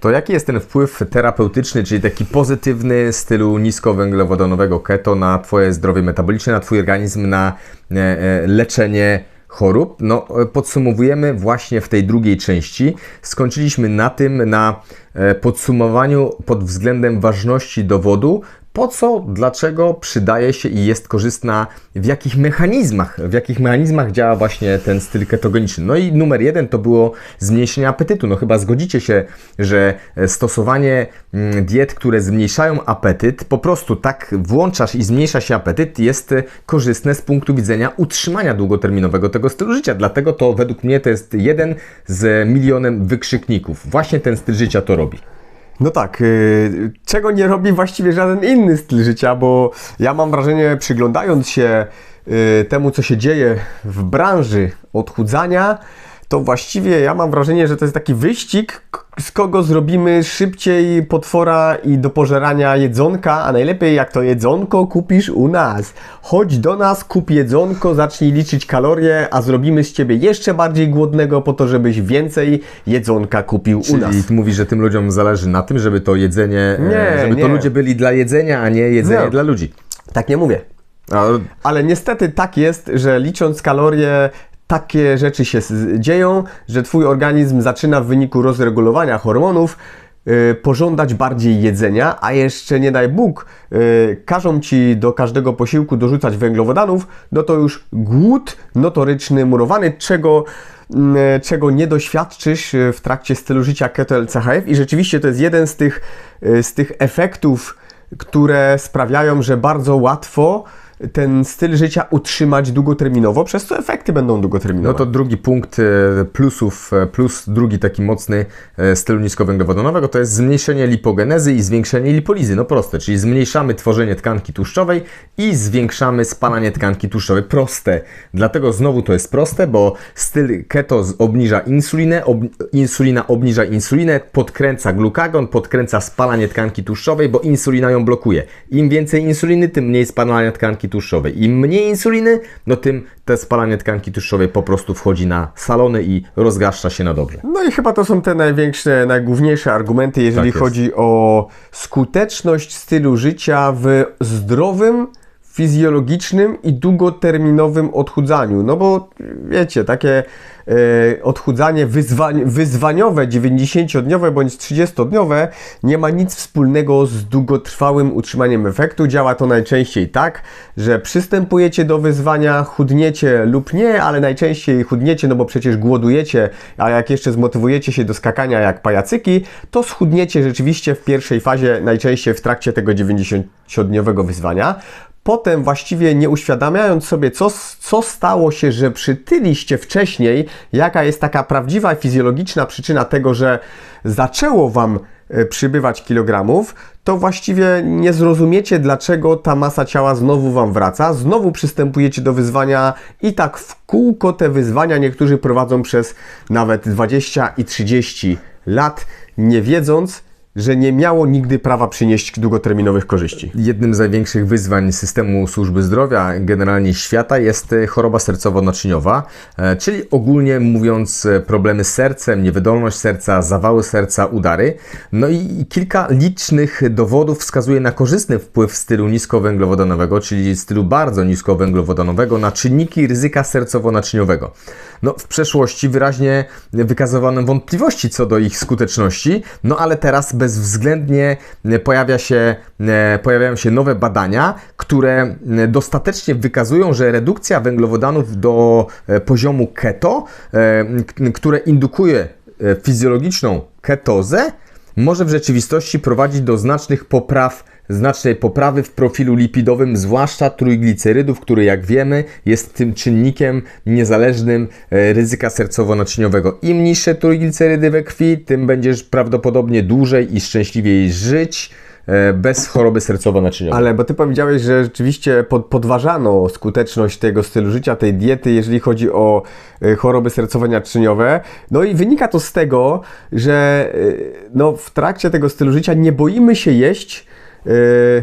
To jaki jest ten wpływ terapeutyczny, czyli taki pozytywny stylu niskowęglowodanowego keto na Twoje zdrowie metaboliczne, na Twój organizm, na e, e, leczenie chorób? No, e, podsumowujemy właśnie w tej drugiej części. Skończyliśmy na tym, na podsumowaniu pod względem ważności dowodu, po co, dlaczego przydaje się i jest korzystna, w jakich mechanizmach, w jakich mechanizmach działa właśnie ten styl ketogeniczny. No i numer jeden to było zmniejszenie apetytu. No chyba zgodzicie się, że stosowanie mm, diet, które zmniejszają apetyt, po prostu tak włączasz i zmniejsza się apetyt, jest korzystne z punktu widzenia utrzymania długoterminowego tego stylu życia. Dlatego to według mnie to jest jeden z milionem wykrzykników. Właśnie ten styl życia to robi. No tak, yy, czego nie robi właściwie żaden inny styl życia, bo ja mam wrażenie, przyglądając się yy, temu, co się dzieje w branży odchudzania, to właściwie ja mam wrażenie, że to jest taki wyścig, z kogo zrobimy szybciej potwora i do pożerania jedzonka, a najlepiej jak to jedzonko kupisz u nas. Chodź do nas, kup jedzonko, zacznij liczyć kalorie, a zrobimy z ciebie jeszcze bardziej głodnego po to, żebyś więcej jedzonka kupił Czyli u nas. mówisz, że tym ludziom zależy na tym, żeby to jedzenie, e, Nie, żeby to nie. ludzie byli dla jedzenia, a nie jedzenie Nie. dla ludzi. Tak nie mówię. Ale niestety tak jest, że licząc kalorie, takie rzeczy się dzieją, że Twój organizm zaczyna w wyniku rozregulowania hormonów yy, pożądać bardziej jedzenia, a jeszcze nie daj Bóg, yy, każą Ci do każdego posiłku dorzucać węglowodanów, no to już głód notoryczny, murowany, czego mm, czego nie doświadczysz y, w trakcie stylu życia keto LCHF i rzeczywiście to jest jeden z tych, y, z tych efektów, które sprawiają, że bardzo łatwo ten styl życia utrzymać długoterminowo, przez co efekty będą długoterminowe. No to drugi punkt e, plusów, e, plus drugi taki mocny e, stylu niskowęglowodanowego to jest zmniejszenie lipogenezy i zwiększenie lipolizy. No proste, czyli zmniejszamy tworzenie tkanki tłuszczowej i zwiększamy spalanie tkanki tłuszczowej. Proste. Dlatego znowu to jest proste, bo styl keto obniża insulinę, ob, insulina obniża insulinę, podkręca glukagon, podkręca spalanie tkanki tłuszczowej, bo insulina ją blokuje. Im więcej insuliny, tym mniej spalania tkanki tłuszczowej. Im mniej insuliny, no tym te spalanie tkanki tłuszczowej po prostu wchodzi na salony i rozgaszcza się na dobre. No i chyba to są te największe, najgłówniejsze argumenty, jeżeli Tak chodzi o skuteczność stylu życia w zdrowym, fizjologicznym i długoterminowym odchudzaniu. No bo wiecie, takie e, odchudzanie wyzwań, wyzwaniowe, 90-dniowe bądź 30-dniowe nie ma nic wspólnego z długotrwałym utrzymaniem efektu. Działa to najczęściej tak, że przystępujecie do wyzwania, chudniecie lub nie, ale najczęściej chudniecie, no bo przecież głodujecie, a jak jeszcze zmotywujecie się do skakania jak pajacyki, to schudniecie rzeczywiście w pierwszej fazie, najczęściej w trakcie tego 90-dniowego wyzwania. Potem właściwie nie uświadamiając sobie, co, co stało się, że przytyliście wcześniej, jaka jest taka prawdziwa fizjologiczna przyczyna tego, że zaczęło Wam e, przybywać kilogramów, to właściwie nie zrozumiecie, dlaczego ta masa ciała znowu Wam wraca. Znowu przystępujecie do wyzwania i tak w kółko te wyzwania niektórzy prowadzą przez nawet 20 i 30 lat, nie wiedząc, że nie miało nigdy prawa przynieść długoterminowych korzyści. Jednym z największych wyzwań systemu służby zdrowia, generalnie świata, jest e, choroba sercowo-naczyniowa, e, czyli ogólnie mówiąc e, problemy z sercem, niewydolność serca, zawały serca, udary. No i kilka licznych dowodów wskazuje na korzystny wpływ stylu niskowęglowodanowego, czyli stylu bardzo niskowęglowodanowego na czynniki ryzyka sercowo-naczyniowego. No, w przeszłości wyraźnie wykazywano wątpliwości co do ich skuteczności, no ale teraz bezwzględnie e, pojawia się, e, pojawiają się nowe badania, które e, dostatecznie wykazują, że redukcja węglowodanów do poziomu keto, które indukuje fizjologiczną ketozę, może w rzeczywistości prowadzić do znacznych popraw, znacznej poprawy w profilu lipidowym, zwłaszcza trójglicerydów, który jak wiemy jest tym czynnikiem niezależnym e, ryzyka sercowo-naczyniowego. Im niższe trójglicerydy we krwi, tym będziesz prawdopodobnie dłużej i szczęśliwiej żyć e, bez choroby sercowo-naczyniowej. Ale bo ty powiedziałeś, że rzeczywiście pod, podważano skuteczność tego stylu życia, tej diety, jeżeli chodzi o e, choroby sercowo-naczyniowe. No i wynika to z tego, że no, w trakcie tego stylu życia nie boimy się jeść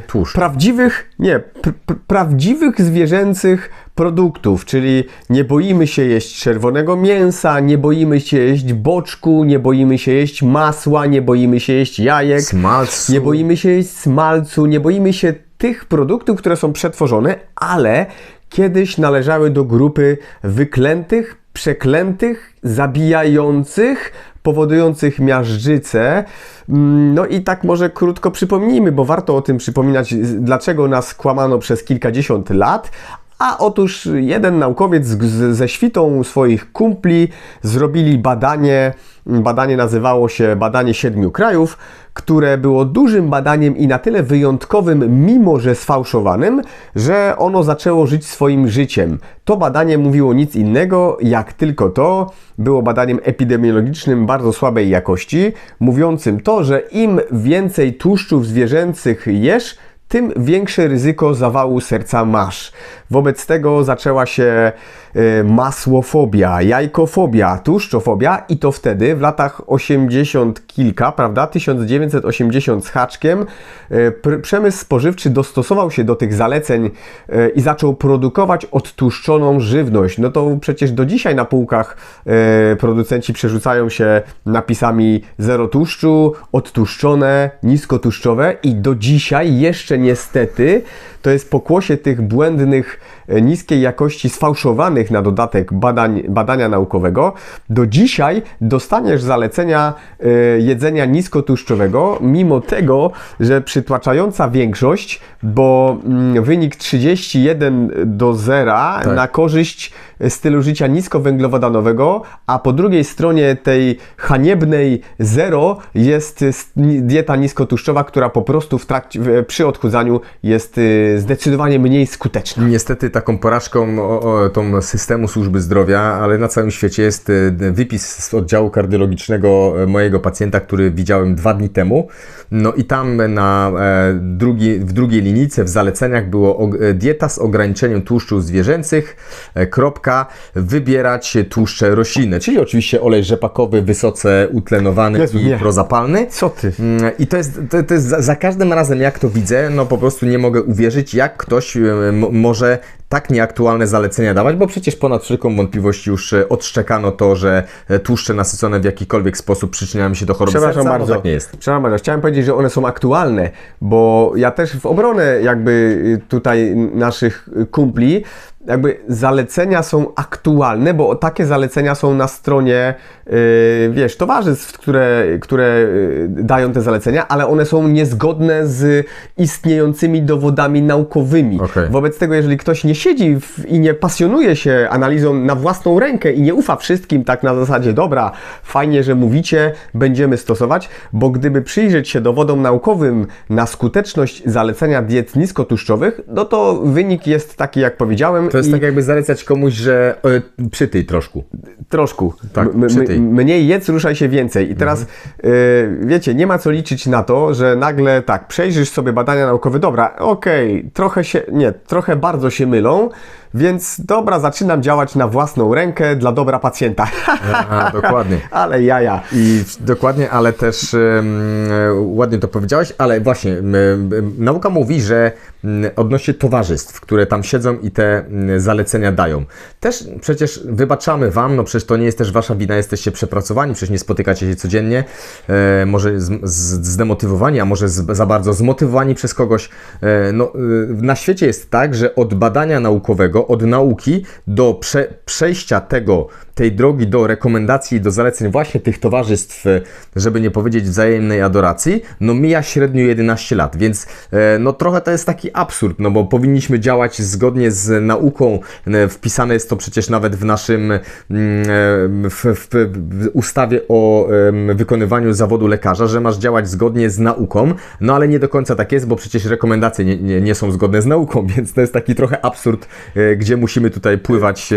Tłuszcz. prawdziwych, nie, pr pr prawdziwych zwierzęcych produktów, czyli nie boimy się jeść czerwonego mięsa, nie boimy się jeść boczku, nie boimy się jeść masła, nie boimy się jeść jajek, Smalcu. nie boimy się jeść smalcu, nie boimy się tych produktów, które są przetworzone, ale kiedyś należały do grupy wyklętych, przeklętych, zabijających, powodujących miażdżycę. Mm, No i tak może krótko przypomnijmy, bo warto o tym przypominać, dlaczego nas kłamano przez kilkadziesiąt lat. A otóż jeden naukowiec ze świtą swoich kumpli zrobili badanie. Badanie nazywało się Badanie Siedmiu Krajów, które było dużym badaniem i na tyle wyjątkowym, mimo że sfałszowanym, że ono zaczęło żyć swoim życiem. To badanie mówiło nic innego, jak tylko to. Było badaniem epidemiologicznym bardzo słabej jakości, mówiącym to, że im więcej tłuszczów zwierzęcych jesz, tym większe ryzyko zawału serca masz. Wobec tego zaczęła się e, masłofobia, jajkofobia, tłuszczofobia i to wtedy w latach 80 kilka, prawda, 1980 z haczkiem, pr- przemysł spożywczy dostosował się do tych zaleceń e, i zaczął produkować odtłuszczoną żywność. No to przecież do dzisiaj na półkach producenci przerzucają się napisami zero tłuszczu, odtłuszczone, niskotłuszczowe i do dzisiaj jeszcze niestety to jest pokłosie tych błędnych, niskiej jakości, sfałszowanych na dodatek badań, badania naukowego. Do dzisiaj dostaniesz zalecenia e, jedzenia niskotłuszczowego, mimo tego, że przytłaczająca większość, bo mm, wynik 31 do 0 na korzyść stylu życia niskowęglowodanowego, a po drugiej stronie tej haniebnej zero jest s- ni- dieta niskotłuszczowa, która po prostu w trakcie, przy odchudzaniu jest y, zdecydowanie mniej skuteczna. Niestety taką porażką o, o, tą systemu służby zdrowia, ale na całym świecie jest e, wypis z oddziału kardiologicznego e, mojego pacjenta, który widziałem dwa dni temu. No i tam na e, drugi, w drugiej linijce w zaleceniach było e, dieta z ograniczeniem tłuszczów zwierzęcych, e, kropka, wybierać tłuszcze roślinne, czyli oczywiście olej rzepakowy, wysoce utlenowany Jezu, i nie. prozapalny. Co ty? Mm, I to jest, to, to jest za, za każdym razem, jak to widzę, no po prostu nie mogę uwierzyć, jak ktoś może tak nieaktualne zalecenia dawać, bo przecież ponad wszelką wątpliwość już odszczekano to, że tłuszcze nasycone w jakikolwiek sposób przyczyniają się do Przepraszam serca. bardzo. No tak nie jest. Przepraszam bardzo. Chciałem powiedzieć, że one są aktualne, bo ja też w obronę jakby y, tutaj naszych y, kumpli, jakby zalecenia są aktualne, bo takie zalecenia są na stronie, y, wiesz, towarzystw, które, które y, dają te zalecenia, ale one są niezgodne z istniejącymi dowodami naukowymi. Okej. Wobec tego, jeżeli ktoś nie siedzi w, i nie pasjonuje się analizą na własną rękę i nie ufa wszystkim tak na zasadzie, dobra, fajnie, że mówicie, będziemy stosować, bo gdyby przyjrzeć się dowodom naukowym na skuteczność zalecenia diet niskotłuszczowych, no to wynik jest taki, jak powiedziałem. To jest i tak jakby zalecać komuś, że e, przytyj troszkę. troszkę. Tak, M- m- przytyj. mniej jedz, ruszaj się więcej. I teraz, y, wiecie, nie ma co liczyć na to, że nagle tak, przejrzysz sobie badania naukowe, dobra, okej, trochę się, nie, trochę bardzo się mylą, więc dobra, zaczynam działać na własną rękę dla dobra pacjenta. Aha, dokładnie. Ale jaja. I w- dokładnie, ale też e, ładnie to powiedziałeś, ale właśnie m, m, nauka mówi, że odnośnie towarzystw, które tam siedzą i te zalecenia dają. Też przecież wybaczamy Wam, no przecież to nie jest też Wasza wina, jesteście przepracowani, przecież nie spotykacie się codziennie, e, może z, z, zdemotywowani, a może z, za bardzo zmotywowani przez kogoś. E, no, e, na świecie jest tak, że od badania naukowego, od nauki do prze, przejścia tego, tej drogi do rekomendacji, do zaleceń właśnie tych towarzystw, e, żeby nie powiedzieć wzajemnej adoracji, no mija średnio 11 lat, więc e, no trochę to jest taki absurd, no bo powinniśmy działać zgodnie z nauką, e, wpisane jest to przecież nawet w naszym mm, w, w, w ustawie o wykonywaniu zawodu lekarza, że masz działać zgodnie z nauką, no ale nie do końca tak jest, bo przecież rekomendacje nie, nie, nie są zgodne z nauką, więc to jest taki trochę absurd, gdzie musimy tutaj pływać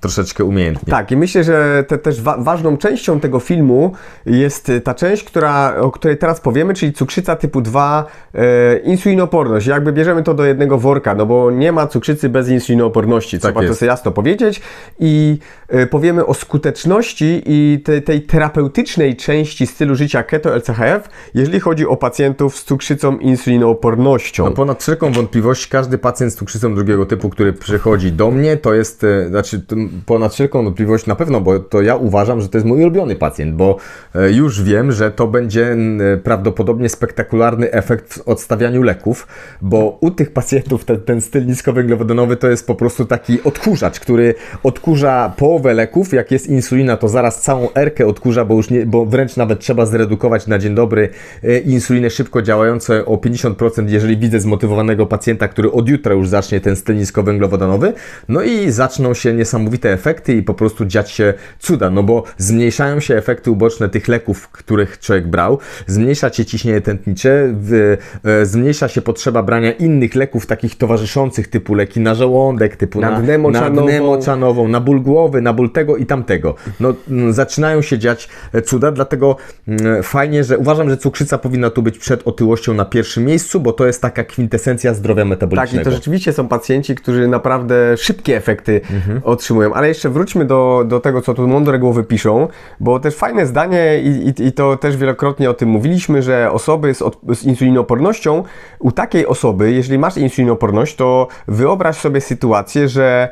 troszeczkę umiejętnie. Tak, i myślę, że te, też wa ważną częścią tego filmu jest y, ta część, która, o której teraz powiemy, czyli cukrzyca typu 2, e, insulinoporność. Jakby bierzemy to do jednego worka, no bo nie ma cukrzycy bez insulinooporności, trzeba to jest. sobie jasno powiedzieć. I e, powiemy o skuteczności i te, tej terapeutycznej części stylu życia keto-LCHF, jeżeli chodzi o pacjentów z cukrzycą insulinoopornością. No ponad wszelką wątpliwość, każdy pacjent z cukrzycą drugiego typu, który przychodzi do mnie, to jest, e, znaczy ponad wszelką wątpliwość na pewno, bo to ja uważam, że to jest mój ulubiony pacjent, bo e, już wiem, że to będzie n, prawdopodobnie spektakularny efekt w odstawianiu leków, bo u tych pacjentów ten, ten styl niskowęglowodanowy to jest po prostu taki odkurzacz, który odkurza połowę leków, jak jest insulina, to zaraz całą erkę odkurza, bo już nie, bo wręcz nawet trzeba zredukować na dzień dobry e, insulinę szybko działające o 50%, jeżeli widzę zmotywowanego pacjenta, który od jutra już zacznie ten styl niskowęglowodanowy, no i zaczną się niesamowite efekty i po prostu dziać się cuda, no bo zmniejszają się efekty uboczne tych leków, których człowiek brał, zmniejsza się ciśnienie tętnicze, e, zmniejsza się potrzeba brania innych leków takich towarzyszących typu leki na żołądek, typu Na na, dnę na moczanową. dnę moczanową, na ból głowy, na ból tego i tamtego. No, zaczynają się dziać e, cuda, dlatego fajnie, że uważam, że cukrzyca powinna tu być przed otyłością na pierwszym miejscu, bo to jest taka kwintesencja zdrowia Tak, i metabolicznego. to rzeczywiście są pacjenci, którzy naprawdę szybkie efekty otrzymują. Ale jeszcze wróćmy do, do tego, co tu mądre głowy piszą, bo też fajne zdanie i, i, i to też wielokrotnie o tym mówiliśmy, że osoby z, od, z insulinopornością, u takiej osoby, jeżeli masz insulinoporność, to wyobraź sobie sytuację, że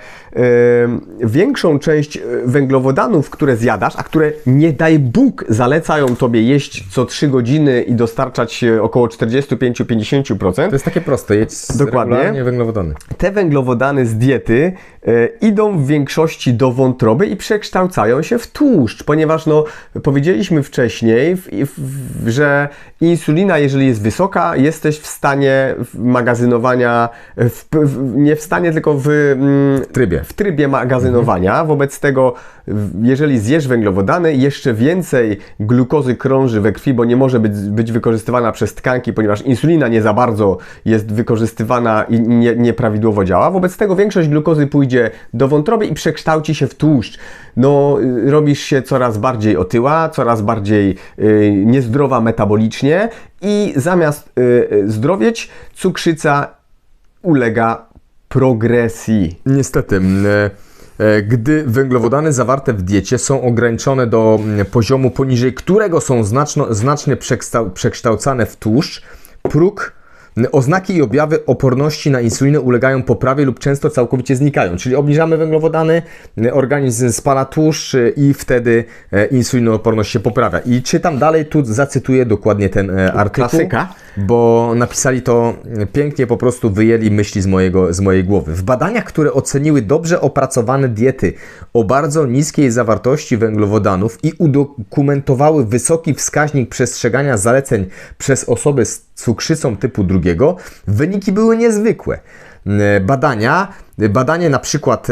większą część e, węglowodanów, które zjadasz, a które nie daj Bóg zalecają tobie jeść co 3 godziny i dostarczać e, około 45-50%, To jest takie proste, jedź Dokładnie. węglowodany. te węglowodany z diety e, idą w większości do wątroby i przekształcają się w tłuszcz, ponieważ no, powiedzieliśmy wcześniej, w, w, że insulina, jeżeli jest wysoka, jesteś w stanie magazynowania, w, w, nie w stanie, tylko w, mm, trybie. w trybie magazynowania. Wobec tego, w- jeżeli zjesz węglowodany, jeszcze więcej glukozy krąży we krwi, bo nie może być, być wykorzystywana przez tkanki, ponieważ insulina nie za bardzo jest wykorzystywana i nie, nieprawidłowo działa. Wobec tego większość glukozy pójdzie do wątroby i przekształci się w tłuszcz. No, y, robisz się coraz bardziej otyła, coraz bardziej y, niezdrowa metabolicznie i zamiast y, y, zdrowieć, cukrzyca ulega progresji. Niestety. e, e, Gdy węglowodany zawarte w diecie są ograniczone do poziomu, poniżej którego są znaczno, znacznie przekształ, przekształcane w tłuszcz, próg, oznaki i objawy oporności na insulinę ulegają poprawie lub często całkowicie znikają. Czyli obniżamy węglowodany, m, organizm spala tłuszcz e, i wtedy e, insulinooporność się poprawia. I czytam dalej, tu zacytuję dokładnie ten e, artykuł Klasyka. bo napisali to e, pięknie, po prostu wyjęli myśli z, mojego, z mojej głowy. W badaniach, które oceniły dobrze opracowane diety o bardzo niskiej zawartości węglowodanów i udokumentowały wysoki wskaźnik przestrzegania zaleceń przez osoby z cukrzycą typu wyniki były niezwykłe. Badania, badanie na przykład,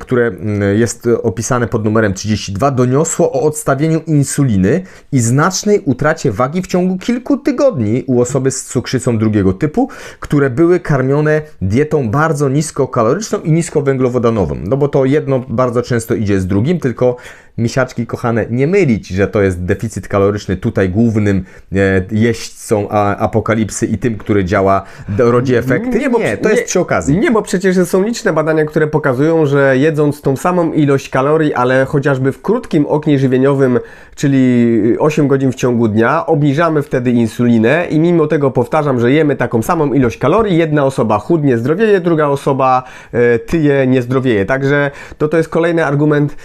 które jest opisane pod numerem 32, doniosło o odstawieniu insuliny i znacznej utracie wagi w ciągu kilku tygodni u osoby z cukrzycą drugiego typu, które były karmione dietą bardzo niskokaloryczną i niskowęglowodanową. No bo to jedno bardzo często idzie z drugim, tylko misiaczki kochane, nie mylić, że to jest deficyt kaloryczny tutaj głównym e, jeźdźcą apokalipsy i tym, który działa, rodzi efekty. Nie, bo nie przy- to jest przy okazji. Nie, bo przecież są liczne badania, które pokazują, że jedząc tą samą ilość kalorii, ale chociażby w krótkim oknie żywieniowym, czyli 8 godzin w ciągu dnia, obniżamy wtedy insulinę i mimo tego powtarzam, że jemy taką samą ilość kalorii, jedna osoba chudnie, zdrowieje, druga osoba e, tyje, nie zdrowieje. Także to, to jest kolejny argument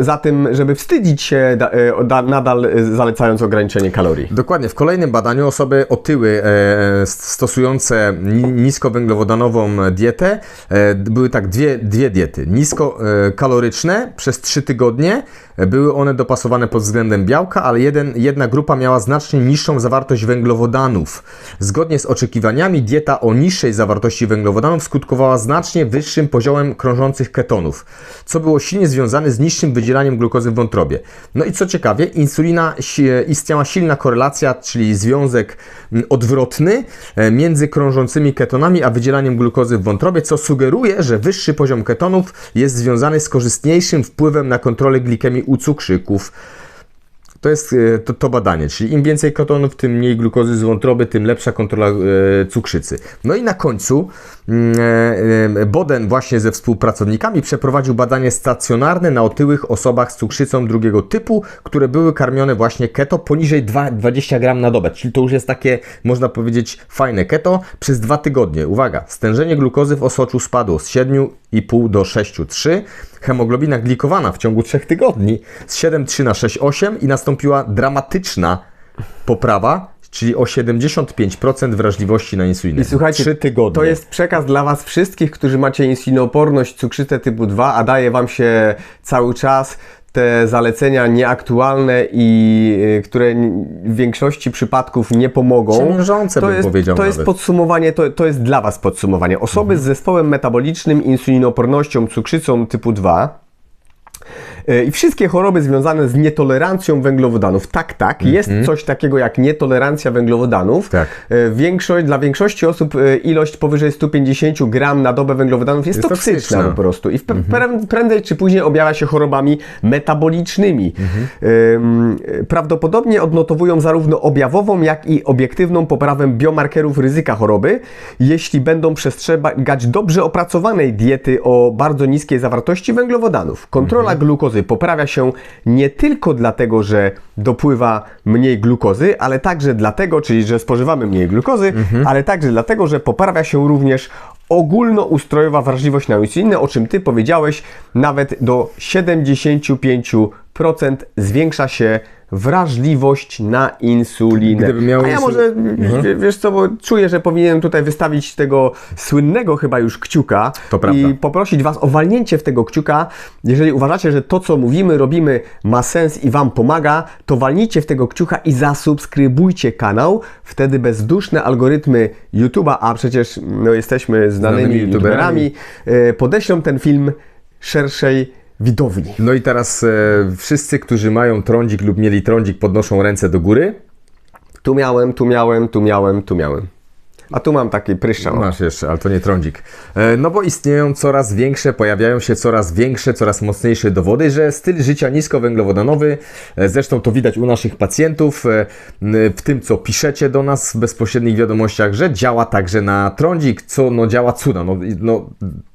za tym, żeby wstydzić się e, da, nadal zalecając ograniczenie kalorii. Dokładnie. W kolejnym badaniu osoby otyły e, stosujące ni- niskowęglowodanową dietę były tak dwie, dwie diety. Niskokaloryczne przez 3 tygodnie e, były one dopasowane pod względem białka, ale jeden, jedna grupa miała znacznie niższą zawartość węglowodanów. Zgodnie z oczekiwaniami dieta o niższej zawartości węglowodanów skutkowała znacznie wyższym poziomem krążących ketonów, co było silnie związane z niższym wydzielaniem glukozy w wątrobie. No i co ciekawie, insulina, si- istniała silna korelacja, czyli związek odwrotny e, między krążącymi ketonami a wydzielaniem glukozy w wątrobie, co sugeruje, że wyższy poziom ketonów jest związany z korzystniejszym wpływem na kontrolę glikemii u cukrzyków. To jest e, to, to badanie, czyli im więcej ketonów, tym mniej glukozy z wątroby, tym lepsza kontrola e, cukrzycy. No i na końcu mm, e, e, Boden właśnie ze współpracownikami przeprowadził badanie stacjonarne na otyłych osobach z cukrzycą drugiego typu, które były karmione właśnie keto poniżej 2, 20 gram na dobę, czyli to już jest takie, można powiedzieć, fajne keto przez dwa tygodnie. Uwaga, stężenie glukozy w osoczu spadło z 7,5 do 6,3, hemoglobina glikowana w ciągu 3 tygodni z 7,3 na 6,8 i nastąpiła dramatyczna poprawa, czyli o 75% wrażliwości na insulinę. I słuchajcie, 3 tygodnie. to jest przekaz dla Was wszystkich, którzy macie insulinooporność, cukrzycę typu 2, a daje Wam się cały czas te zalecenia nieaktualne i y, które w większości przypadków nie pomogą. Ciemiężące to bym jest, powiedział To jest nawet. Mhm. podsumowanie, to, to jest dla Was podsumowanie. Osoby z zespołem metabolicznym, insulinoopornością, cukrzycą typu 2 E, I wszystkie choroby związane z nietolerancją węglowodanów. Tak, tak, jest coś takiego jak nietolerancja węglowodanów. Mhm. Tak. E, Większość, dla większości osób e, ilość powyżej 150 gram na dobę węglowodanów jest, Jest toksyczna, toksyczna. Mhm. po prostu. I w, pre- prędzej czy później objawia się chorobami metabolicznymi. Ym, e, Prawdopodobnie odnotowują zarówno objawową, jak i obiektywną poprawę biomarkerów ryzyka choroby, jeśli będą przestrzegać dobrze opracowanej diety o bardzo niskiej zawartości węglowodanów. Kontrola glukozy poprawia się nie tylko dlatego, że dopływa mniej glukozy, ale także dlatego, czyli że spożywamy mniej glukozy, ale także dlatego, że poprawia się również ogólnoustrojowa wrażliwość na insulinę, o czym Ty powiedziałeś, nawet do 75% zwiększa się wrażliwość na insulinę. Gdyby miał A ja może, w- wiesz co, bo czuję, że powinienem tutaj wystawić tego słynnego chyba już kciuka To prawda. i poprosić Was o walnięcie w tego kciuka. Jeżeli uważacie, że to, co mówimy, robimy, ma sens i Wam pomaga, to walnijcie w tego kciuka i zasubskrybujcie kanał. Wtedy bezduszne algorytmy YouTube'a, a przecież no, jesteśmy znanymi, Znanymi youtuberami, youtuberami. e, podeślą ten film szerszej widowni. No i teraz e, wszyscy, którzy mają trądzik lub mieli trądzik, podnoszą ręce do góry. Tu miałem, tu miałem, tu miałem, tu miałem. A tu mam taki pryszczał. Masz jeszcze, ale to nie trądzik. E, No bo istnieją coraz większe, pojawiają się coraz większe, coraz mocniejsze dowody, że styl życia niskowęglowodanowy, e, zresztą to widać u naszych pacjentów, e, w tym co piszecie do nas w bezpośrednich wiadomościach, że działa także na trądzik, co no działa cuda. No, no,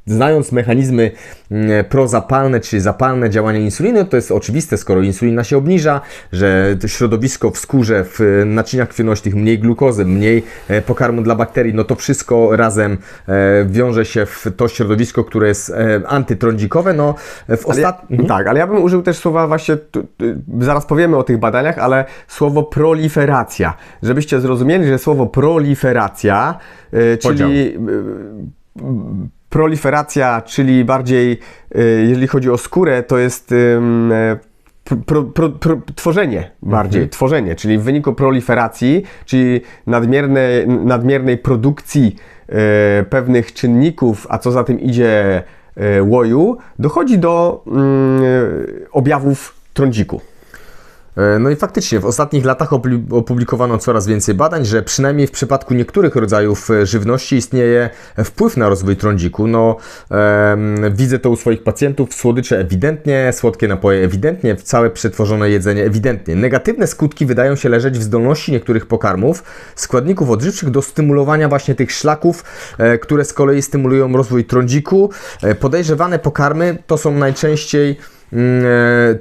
znając mechanizmy mm, prozapalne czy zapalne działania insuliny, to jest oczywiste, skoro insulina się obniża, że środowisko w skórze, w naczyniach krwionośnych, mniej glukozy, mniej e, pokarmu dla bakterii, no to wszystko razem e, wiąże się w to środowisko, które jest e, antytrądzikowe. No, w Ale ja, ostatnim... Tak, ale ja bym użył też słowa właśnie, tu, tu, zaraz powiemy o tych badaniach, ale słowo proliferacja. Żebyście zrozumieli, że słowo proliferacja, y, Podział. czyli proliferacja, czyli bardziej, y, jeżeli chodzi o skórę, to jest e, pro, pro, pro, tworzenie bardziej, tworzenie, czyli w wyniku proliferacji, czyli nadmierne, nadmiernej produkcji e, pewnych czynników, a co za tym idzie e, łoju, dochodzi do mm, objawów trądziku. E, No i faktycznie w ostatnich latach opublikowano coraz więcej badań, że przynajmniej w przypadku niektórych rodzajów e, żywności istnieje wpływ na rozwój trądziku. No, em, widzę to u swoich pacjentów, słodycze ewidentnie, słodkie napoje ewidentnie, całe przetworzone jedzenie ewidentnie. Negatywne skutki wydają się leżeć w zdolności niektórych pokarmów, składników odżywczych do stymulowania właśnie tych szlaków, e, które z kolei stymulują rozwój trądziku. E, Podejrzewane pokarmy to są najczęściej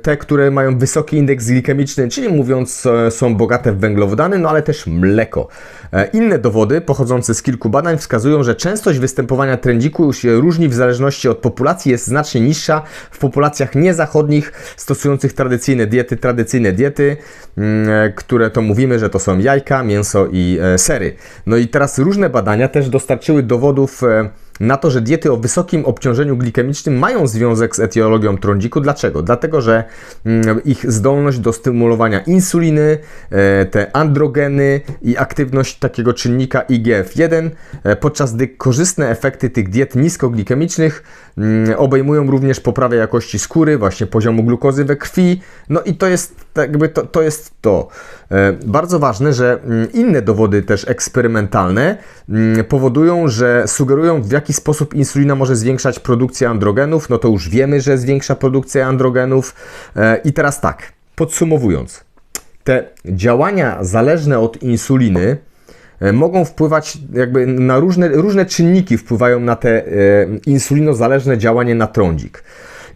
te, które mają wysoki indeks glikemiczny, czyli mówiąc, e, są bogate w węglowodany, no ale też mleko. E, Inne dowody pochodzące z kilku badań wskazują, że częstość występowania trędziku się różni w zależności od populacji, jest znacznie niższa w populacjach niezachodnich stosujących tradycyjne diety, tradycyjne diety, mm, e, które to mówimy, że to są jajka, mięso i e, sery. No i teraz różne badania też dostarczyły dowodów e, na to, że diety o wysokim obciążeniu glikemicznym mają związek z etiologią trądziku. Dlaczego? Dlatego, że mm, ich zdolność do stymulowania insuliny, e, te androgeny i aktywność takiego czynnika IGF-1, e, podczas gdy korzystne efekty tych diet niskoglikemicznych mm, obejmują również poprawę jakości skóry, właśnie poziomu glukozy we krwi. No i to jest tak jakby to, to jest to. E, Bardzo ważne, że mm, inne dowody też eksperymentalne powodują, że sugerują w jaki jaki sposób insulina może zwiększać produkcję androgenów, no to już wiemy, że zwiększa produkcję androgenów. E, I teraz tak, podsumowując, te działania zależne od insuliny e, mogą wpływać jakby na różne, różne czynniki wpływają na te e, insulinozależne działanie na trądzik.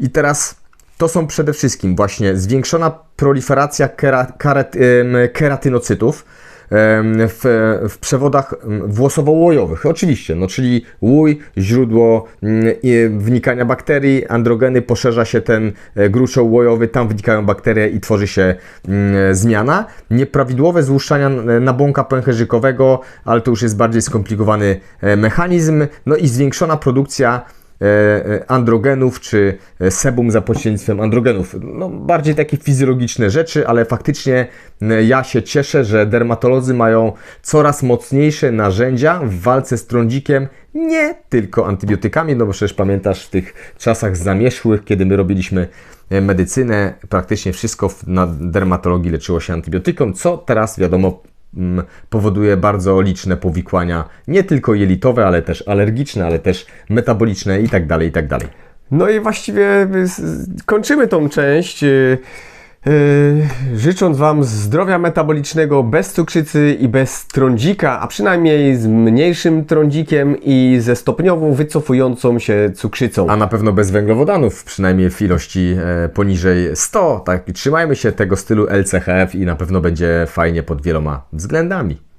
I teraz to są przede wszystkim właśnie zwiększona proliferacja kera, keratynocytów w, w przewodach włosowo-łojowych. Oczywiście, no czyli łój, źródło mm, wnikania bakterii, androgeny, poszerza się ten e, gruczoł łojowy, tam wnikają bakterie i tworzy się mm, zmiana. Nieprawidłowe złuszczania nabłonka pęcherzykowego, ale to już jest bardziej skomplikowany e, mechanizm, no i zwiększona produkcja androgenów czy e, sebum za pośrednictwem androgenów. No, bardziej takie fizjologiczne rzeczy, ale faktycznie ja się cieszę, że dermatolodzy mają coraz mocniejsze narzędzia w walce z trądzikiem, nie tylko antybiotykami, no bo przecież pamiętasz w tych czasach zamierzchłych, kiedy my robiliśmy e, medycynę, praktycznie wszystko na dermatologii leczyło się antybiotyką, co teraz wiadomo powoduje bardzo liczne powikłania, nie tylko jelitowe, ale też alergiczne, ale też metaboliczne i tak dalej, i tak dalej. No i właściwie y, kończymy tą część. Y, y, Życząc Wam zdrowia metabolicznego bez cukrzycy i bez trądzika, a przynajmniej z mniejszym trądzikiem i ze stopniowo wycofującą się cukrzycą. A na pewno bez węglowodanów, przynajmniej w ilości e, poniżej 100. Tak, trzymajmy się tego stylu LCHF i na pewno będzie fajnie pod wieloma względami.